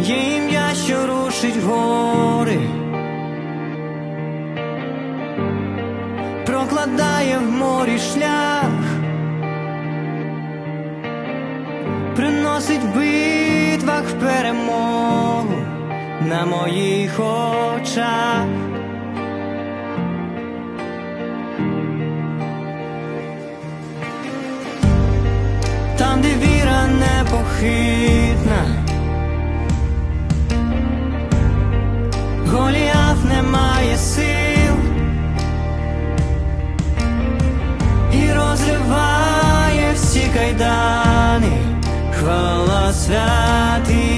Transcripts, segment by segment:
є ім'я, що рушить гори, прокладає в морі шлях, приносить в битвах перемогу на моїх очах. Там, де віра непохитна, Голіаф не має сил і розриває всі кайдани, хвала святих.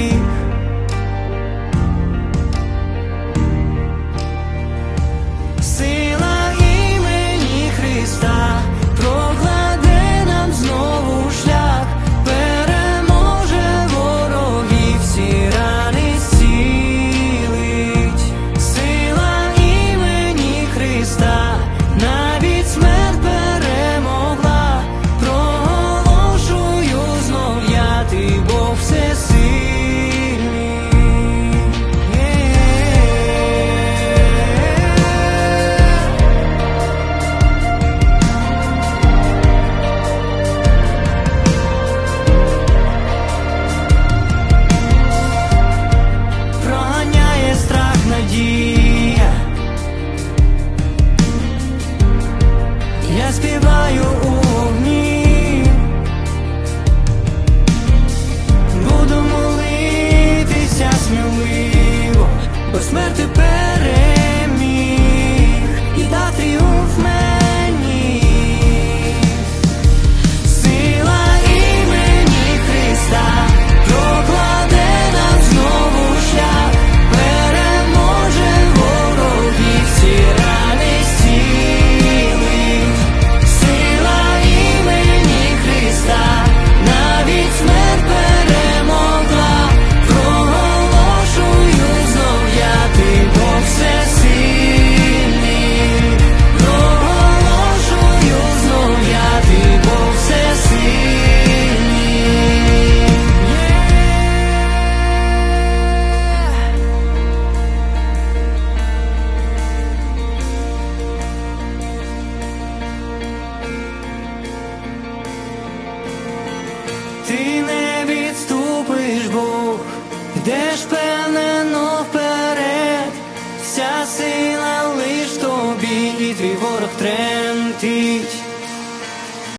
Співаю йдеш певнено вперед, вся сила лиш тобі, і твій ворог тремтить.